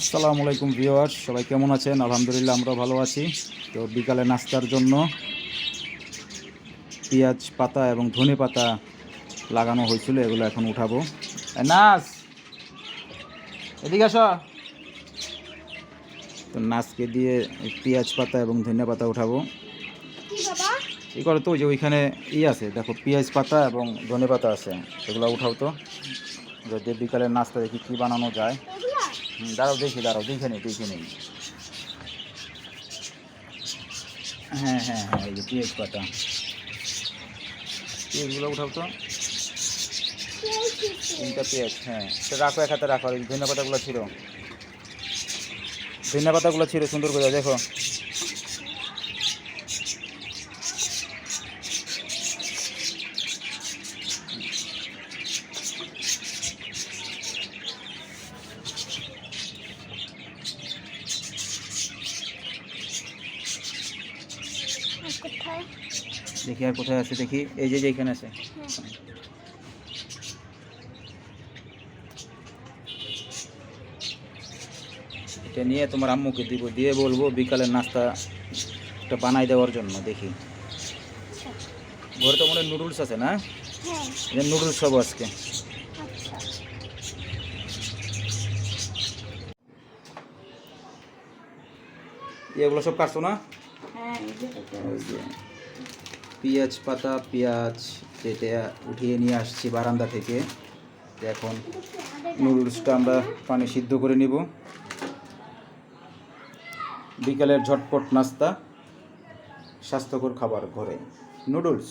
আসসালামু আলাইকুম ভিউয়ার্স, সবাই কেমন আছেন? আলহামদুলিল্লাহ আমরা ভালো আছি। তো বিকালে নাস্তার জন্য পেঁয়াজ পাতা এবং ধনে পাতা লাগানো হয়েছিল, এগুলো এখন উঠাবো। নাস! এদিকে আসো। তো নাচকে দিয়ে পেঁয়াজ পাতা এবং ধনে পাতা উঠাবো। কি করে তো যে ওইখানে ই আছে, দেখো পেঁয়াজ পাতা এবং ধনে পাতা আছে, এগুলো উঠাও তো। যদি বিকালের নাস্তা দেখি কী বানানো যায়। দাঁড়াও, দেখি, দাঁড়াও, দেখে নেই দেখে নেই। হ্যাঁ হ্যাঁ হ্যাঁ এই যে পেঁয়াজ পাতা। পেঁয়াজগুলো উঠাও তো। তিনটা পেঁয়াজ হ্যাঁ। রাখো এক হাতে, রাখো। ধনিয়া পাতাগুলো ছিল ধনিয়া পাতাগুলো ছিল সুন্দর করে দেখো। দেখি আর কোথায় আছে দেখি। এই যে এখানে আছে। এটা নিয়ে তোমার আম্মুকে দিব দিয়ে বলব বিকালের নাস্তা একটা বানাই দেওয়ার জন্য দেখি। ঘরে তো মনে নুডলস আছে না? হ্যাঁ। নুডলস সব আজকে। আচ্ছা। এগুলো সব কাটছো না? পেঁয়াজ পাতা পেঁয়াজ কেটে উঠিয়ে নিয়ে আসছি বারান্দা থেকে। এখন নুডলসটা আমরা পানি সিদ্ধ করে নিব। বিকালের ঝটপট নাস্তা স্বাস্থ্যকর খাবার ঘরে। নুডলস।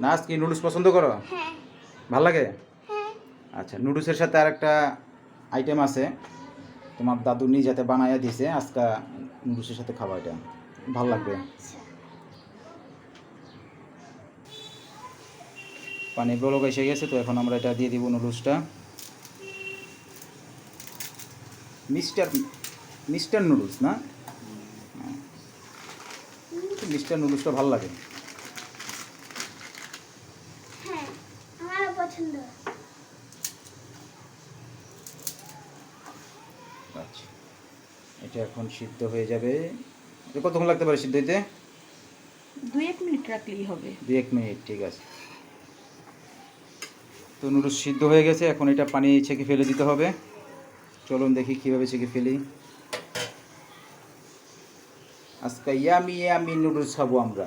না আজকে নুডলস পছন্দ করো? হ্যাঁ। ভালো লাগে? হ্যাঁ। আচ্ছা নুডলসের সাথে আর একটা আইটেম আছে। তোমার দাদু নিয়ে যাতে বানাইয়া দিছে আজকা নুডলসের সাথে এটা ভালো লাগবে। আচ্ছা। পানি বলক এসে গেছে তো এখন আমরা এটা দিয়ে দিব নুডলসটা। মিস্টার মিস্টার নুডলস না? মিস্টার নুডলসটা ভালো লাগে। হ্যাঁ পছন্দ। আচ্ছা। এটা এখন সিদ্ধ হয়ে যাবে। কতক্ষণ লাগতে পারে সিদ্ধ হইতে? দুই এক মিনিট রাখলেই হবে। দু এক মিনিট ঠিক আছে। তো নুডলস সিদ্ধ হয়ে গেছে এখন এটা পানি ছেঁকে ফেলে দিতে হবে। চলুন দেখি কীভাবে ছেঁকে ফেলি। আজকে ইয়ামি ইয়ামি নুডলস খাব আমরা।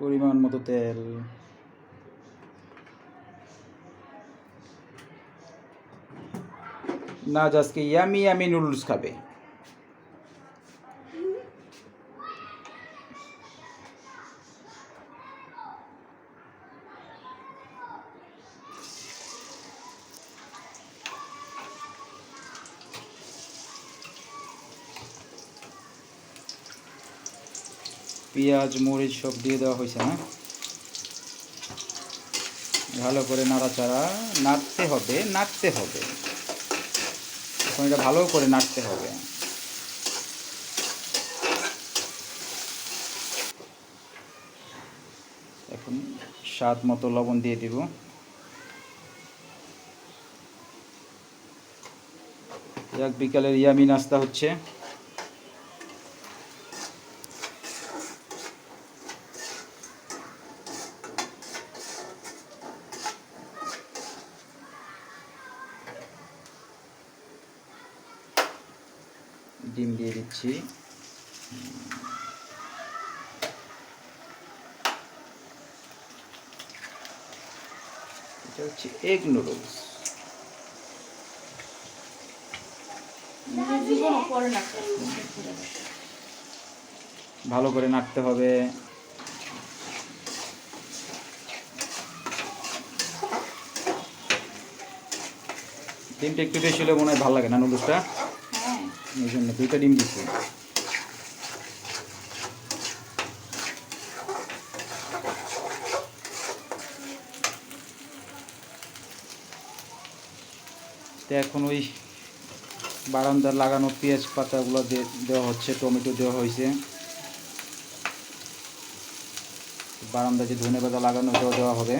পরিমাণ মতো তেল। না আজকে ইয়ামি ইয়ামি নুডলস খাবে। পেঁয়াজ, মরিচ সব দিয়ে দেওয়া হয়েছে না ভালো করে নাড়াচাড়া নাড়তে হবে নাড়তে হবে। এখন এটা ভালো করে নাড়তে হবে। এখন স্বাদ মতো লবণ দিয়ে দিব। এক বিকালের ইয়ামি নাস্তা হচ্ছে। ডিম দিয়ে দিচ্ছি। এটা হচ্ছে এগ নুডলস ভালো করে নাড়তে হবে। ডিমটা একটু বেশি হলে মনে হয় ভালো লাগে না নুডলসটা এই জন্য দুইটা ডিম দিচ্ছি এখন ওই বারান্দার লাগানো পেঁয়াজ পাতাগুলো দেওয়া হচ্ছে, টমেটো দেওয়া হয়েছে। বারান্দা যে ধনে পাতা লাগানো ওটাও দেওয়া হবে।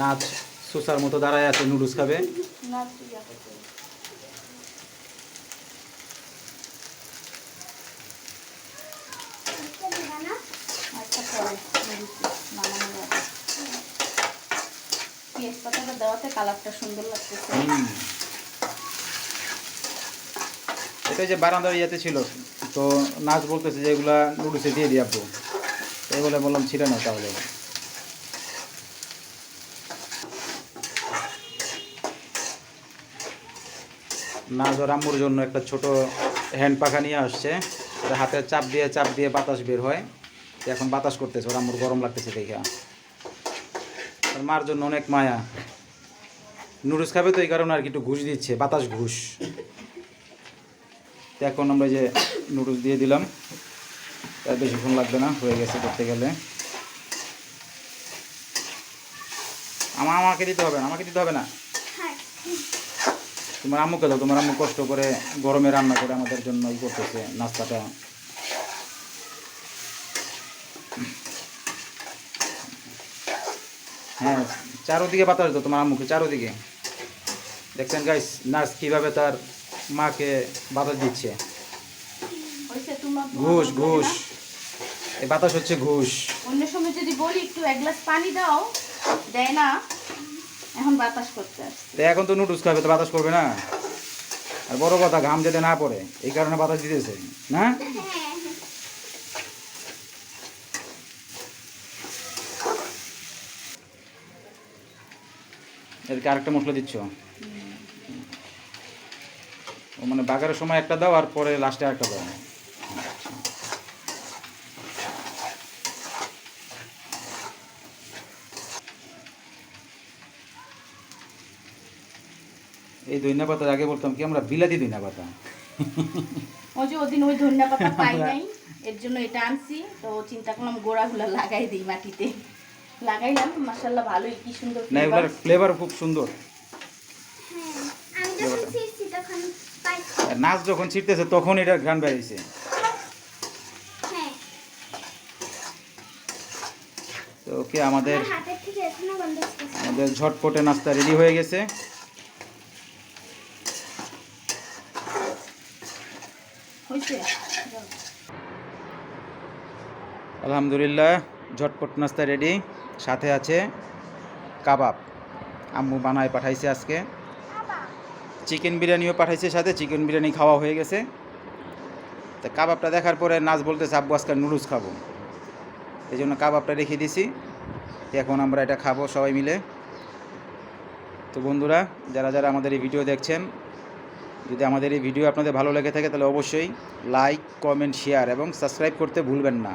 নাচ সুসার মতো দাঁড়ায় আছে, নুডলস খাবে। এটা যে বারান্দার ইয়েতে ছিল, তো নাচ বলতেছে যে এগুলা নুডলসে দিয়ে দিয়ে এই বলে বললাম ছিল না তাহলে। নাচ ওর আম্মুর জন্য একটা ছোট হ্যান্ড পাখা নিয়ে আসছে। হাতে চাপ দিয়ে চাপ দিয়ে বাতাস বের হয়। এখন বাতাস করতেছে, ওর আম্মুর গরম লাগতেছে দেখা। আর মার জন্য অনেক মায়া। নুডলস খাবে তো এই কারণে আর কি একটু ঘুষ দিচ্ছে, বাতাস ঘুষ। এখন আমরা যে নুডলস দিয়ে দিলাম। তার বেশিক্ষণ লাগবে না, হয়ে গেছে করতে গেলে। আমা আমাকে দিতে হবে না, আমাকে দিতে হবে না? হ্যাঁ। তোমার আম্মুকে দাও তোমার আম্মু কষ্ট করে গরমে রান্না করে আমাদের জন্য ই করতেছে নাস্তাটা। হ্যাঁ চারোদিকে বাতাস দাও তোমার আম্মুকে চারোদিকে। দেখছেন গাইস নার্স কীভাবে তার মাকে বাতাস দিচ্ছে? ঘুষ ঘুষ এই বাতাস হচ্ছে ঘুষ। অন্য সময় যদি বলি একটু এক গ্লাস পানি দাও দেয় না। এখন বাতাস করতে আসছে। তো এখন তো নুডলস খাবে তো বাতাস করবে না? আর বড় কথা ঘাম যেতে না পড়ে এই কারণে বাতাস দিতেছে না? এদিকে আরেকটা মশলা দিচ্ছ? ও মানে বাগারের সময় একটা দাও আর পরে লাস্টে আরেকটা দাও। এই দইনা পাতা আগে বলতাম কি আমরা বিলাতি দইনা পাতা ওই যে ওদিন ওই ধনিয়া পাতা পাই নাই এর জন্য এটা আনছি তো চিন্তা করলাম গোড়াগুলো লাগাই দিই মাটিতে। লাগাইলাম মাসাল্লাহ ভালোই কি সুন্দর না। এগুলোর ফ্লেভার খুব সুন্দর। হ্যাঁ আমি যখন ছিঁড়ছি তখন পাইছি। নাচ যখন ছিটতেছে তখন এটার ঘ্রাণ বেরিয়েছে হ্যাঁ। তো ওকে আমাদের আমাদের ঝটপটে নাস্তা রেডি হয়ে গেছে হয়েছে আলহামদুলিল্লাহ, ঝটপট নাস্তা রেডি সাথে আছে কাবাব। আম্মু বানায় পাঠাইছে আজকে। চিকেন বিরিয়ানিও পাঠাইছে সাথে চিকেন বিরিয়ানি খাওয়া হয়ে গেছে। তা কাবাবটা দেখার পরে নাচ বলতেছে, আব্বু, আজকে নুডলস খাব। এই জন্য কাবাবটা রেখে দিছি। এখন আমরা এটা খাব সবাই মিলে। তো বন্ধুরা, যারা যারা আমাদের এই ভিডিও দেখছেন, যদি আমাদের এই ভিডিও আপনাদের ভালো লেগে থাকে, তাহলে অবশ্যই লাইক কমেন্ট শেয়ার এবং সাবস্ক্রাইব করতে ভুলবেন না।